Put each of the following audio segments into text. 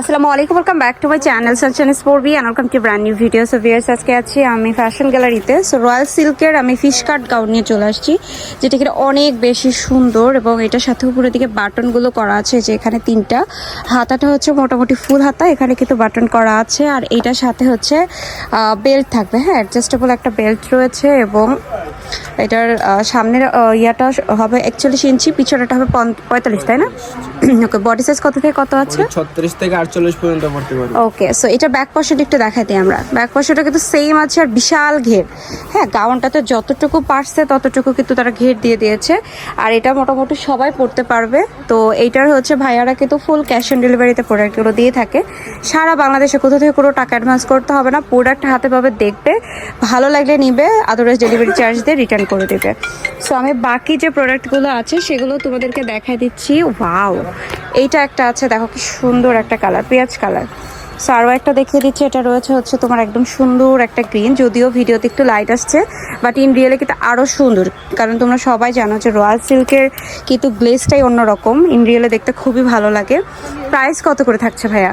আসসালামু আলাইকুম welcome back to my channel সানশান স্পোর্বি and welcome to brand new video so viewers আজকে আছি আমি ফ্যাশন গ্যালারিতে সো রয়্যাল সিল্কের আমি ফিশ কাট গাউন নিয়ে চলে আসছি, যেটা কিনা অনেক বেশি সুন্দর এবং এটার সাথে উপরের দিকে বাটনগুলো করা আছে যে এখানে তিনটা। হাতাটা হচ্ছে মোটামুটি ফুল হাতা, এখানে কিন্তু বাটন করা আছে, আর এইটার সাথে হচ্ছে বেল্ট থাকবে। হ্যাঁ অ্যাডজাস্টেবল একটা বেল্ট রয়েছে এবং এটার আহ, সামনের ইয়াটা হবে একচল্লিশ ইঞ্চি পিছনেটা হবে পঁয়তাল্লিশ তাই না? ওকে বডি সাইজ কত থেকে কত আছে? ছত্রিশ থেকে আটচল্লিশ পর্যন্ত পড়তে পারবে ওকে সো এটা ব্যাক পশনটা একটু দেখাই দিই আমরা। ব্যাক পশনটা কিন্তু সেম আছে আর বিশাল ঘের। হ্যাঁ গাউনটাতে যতটুকু পারছে ততটুকু কিন্তু তারা ঘের দিয়ে দিয়েছে। আর এটা মোটামুটি সবাই পড়তে পারবে। তো এইটার হচ্ছে ভাইয়ারা কিন্তু ফুল ক্যাশ অন ডেলিভারিতে প্রোডাক্টগুলো দিয়ে থাকে। সারা বাংলাদেশে কোথাও থেকে কোনো টাকা অ্যাডভান্স করতে হবে না। প্রোডাক্ট হাতে পাবে, দেখবে। ভালো লাগলে নিবে আদারওয়াইজ ডেলিভারি চার্জ দিয়ে রিটার্ন করে দেবে। সো আমি বাকি যে প্রোডাক্টগুলো আছে, সেগুলো তোমাদেরকে দেখাই দিচ্ছি। ওয়াও এইটা একটা আছে, দেখো কি সুন্দর একটা কালার পেঁয়াজ কালার সো আরও একটা দেখিয়ে দিচ্ছি এটা রয়েছে হচ্ছে তোমার একদম সুন্দর একটা গ্রিন যদিও ভিডিওতে একটু লাইট আসছে বাট ইন রিয়েলে কিন্তু আরও সুন্দর কারণ তোমরা সবাই জানো যে রয়্যাল সিল্কের কিন্তু গ্লেসটাই অন্যরকম ইন রিয়েলে দেখতে খুবই ভালো লাগে। প্রাইস কত করে থাকছে ভাইয়া?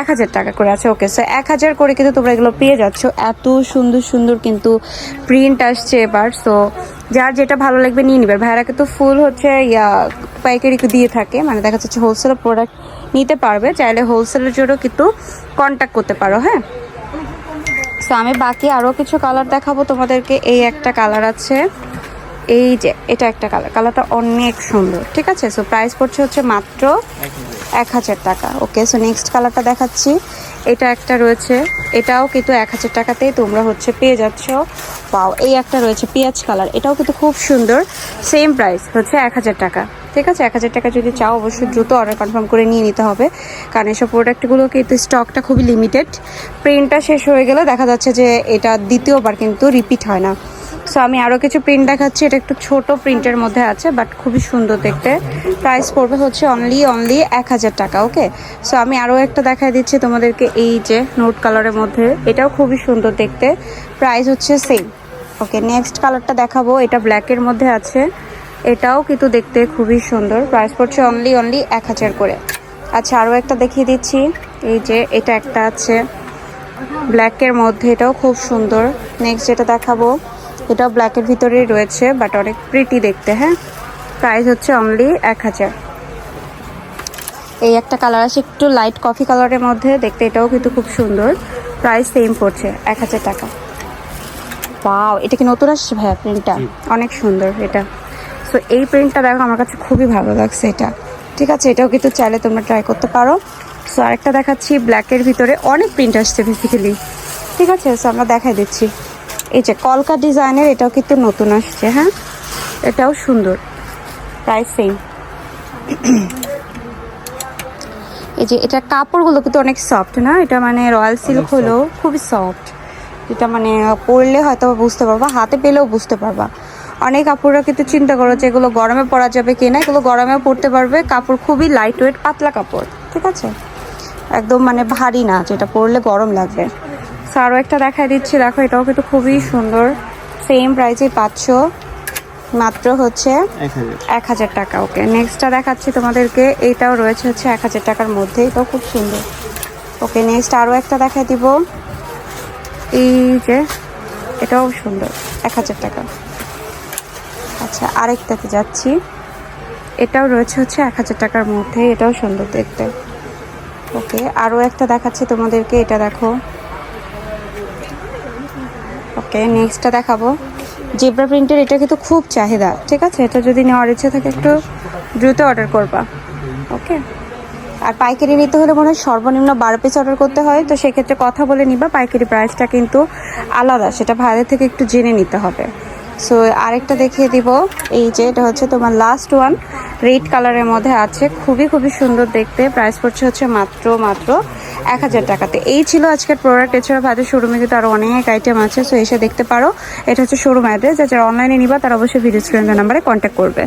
এক হাজার টাকা। করে আছে ওকে সো এক হাজার করে কিন্তু তোমরা এগুলো পেয়ে যাচ্ছ। এত সুন্দর সুন্দর কিন্তু প্রিন্ট আসছে এবার সো যার যেটা ভালো লাগবে নিয়ে নিবে। ভাইয়ারা কিন্তু ফুল হচ্ছে, ইয়া, পাইকারি দিয়ে থাকে মানে দেখা যাচ্ছে হোলসেল প্রোডাক্ট নিতে পারবে, চাইলে হোলসেলের জন্য কিন্তু কন্ট্যাক্ট করতে পারো হ্যাঁ? সো আমি বাকি আরও কিছু কালার দেখাবো তোমাদেরকে। এই একটা কালার আছে, এই যে, এটা একটা কালার কালারটা অনেক সুন্দর, ঠিক আছে? সো প্রাইস পড়ছে হচ্ছে মাত্র এক হাজার টাকা। ওকে সো নেক্সট কালারটা দেখাচ্ছি। এটা একটা রয়েছে। এটাও কিন্তু এক হাজার টাকাতেই তোমরা হচ্ছে পেয়ে যাচ্ছ। পাও এই একটা রয়েছে পেঁয়াজ কালার এটাও কিন্তু খুব সুন্দর। সেম প্রাইস হচ্ছে এক হাজার টাকা। ঠিক আছে? এক হাজার টাকা যদি চাও, অবশ্যই দ্রুত অর্ডার কনফার্ম করে নিয়ে নিতে হবে। কারণ এসব প্রোডাক্টগুলো কিন্তু স্টকটা খুবই লিমিটেড প্রিন্টটা শেষ হয়ে গেলে দেখা যাচ্ছে যে এটা দ্বিতীয়বার কিন্তু রিপিট হয় না। সো আমি আরও কিছু প্রিন্ট দেখাচ্ছি। এটা একটু ছোট প্রিন্টের মধ্যে আছে বাট খুবই সুন্দর দেখতে। প্রাইস পড়বে হচ্ছে অনলি অনলি এক হাজার টাকা ওকে সো আমি আরও একটা দেখাই দিচ্ছি তোমাদেরকে এই যে নোট কালারের মধ্যে। এটাও খুবই সুন্দর দেখতে। প্রাইস হচ্ছে সেম ওকে নেক্সট কালারটা দেখাবো। এটা ব্ল্যাকের মধ্যে আছে। এটাও কিন্তু দেখতে খুবই সুন্দর। প্রাইস পড়ছে অনলি অনলি এক হাজার করে। আচ্ছা আরও একটা দেখিয়ে দিচ্ছি। এই যে এটা একটা আছে। ব্ল্যাকের মধ্যে এটাও খুব সুন্দর। নেক্সট যেটা দেখাবো এটাও ব্ল্যাকের ভিতরেই রয়েছে বাট অনেক প্রিটি দেখতে হ্যাঁ? প্রাইস হচ্ছে অনলি এক হাজার। এই একটা কালার আছে একটু লাইট কফি কালারের মধ্যে দেখতে এটাও কিন্তু খুব সুন্দর। প্রাইস সেম পড়ছে এক হাজার টাকা। পাও এটা কি নতুন আসছে ভাইয়া প্রিন্টটা অনেক সুন্দর এটা। সো এই প্রিন্টটা দেখো আমার কাছে খুবই ভালো লাগছে এটা। ঠিক আছে এটাও কিন্তু চাইলে তোমরা ট্রাই করতে পারো। সো আরেকটা দেখাচ্ছি ব্ল্যাকের ভিতরে অনেক প্রিন্ট আসছে বেসিক্যালি ঠিক আছে সো আমরা দেখাই দিচ্ছি। এই যে কলকা ডিজাইনের এটাও কিন্তু নতুন আসছে হ্যাঁ? এটাও সুন্দর প্রাইস সেম এই যে এটা কাপড়গুলো কিন্তু অনেক সফট না? এটা মানে রয়্যাল সিল্ক হলো খুবই সফট এটা মানে পরলে হয়তো বুঝতে পারবা হাতে পেলেও বুঝতে পারবা। অনেক কাপড়রা কিন্তু চিন্তা করো যে এগুলো গরমে পরা যাবে কি না এগুলো গরমেও পরতে পারবে। কাপড় খুবই লাইট ওয়েট পাতলা কাপড় ঠিক আছে? একদম মানে ভারী না যেটা পরলে গরম লাগবে। আরও একটা দেখাই দিচ্ছি। দেখো এটাও কিন্তু খুবই সুন্দর। সেম প্রাইসে পাচ্ছ। মাত্র হচ্ছে এক হাজার। টাকা। ওকে নেক্সটটা দেখাচ্ছি তোমাদেরকে। এইটাও রয়েছে হচ্ছে এক হাজার টাকার মধ্যে। এটাও খুব সুন্দর। ওকে নেক্সট আরও একটা দেখাই দিব। এই যে এটাও সুন্দর। এক হাজার টাকা। আচ্ছা আরেকটাতে যাচ্ছি। এটাও রয়েছে হচ্ছে এক হাজার টাকার মধ্যে। এটাও সুন্দর দেখতে। ওকে আরও একটা দেখাচ্ছি তোমাদেরকে। এটা দেখো। ওকে নেক্সটটা দেখাবো। জেব্রা প্রিন্টের এটা কিন্তু খুব চাহিদা, ঠিক আছে? এটা যদি নেওয়ার ইচ্ছে থাকে একটু দ্রুত অর্ডার করবা, ওকে? আর পাইকারি নিতে হলে মনে হয় সর্বনিম্ন বারো পিস অর্ডার করতে হয়, তো সেক্ষেত্রে কথা বলে নিবা, পাইকারি প্রাইসটা কিন্তু আলাদা, সেটা ভাইদের থেকে একটু জেনে নিতে হবে। সো আরেকটা দেখিয়ে দিব, এই যে এটা হচ্ছে তোমার লাস্ট ওয়ান রেড কালারের মধ্যে আছে, খুবই খুবই সুন্দর দেখতে প্রাইস পড়ছে হচ্ছে মাত্র মাত্র এক হাজার টাকাতে। এই ছিল আজকের প্রোডাক্ট এছাড়া ভাইদের শোরুমে কিন্তু আরও অনেক আইটেম আছে সো এসে দেখতে পারো। এটা হচ্ছে শোরুম অ্যাড্রেস যারা অনলাইনে নিবা, তারা অবশ্যই ভিডিও স্ক্রিনের নাম্বারে কন্ট্যাক্ট করবে।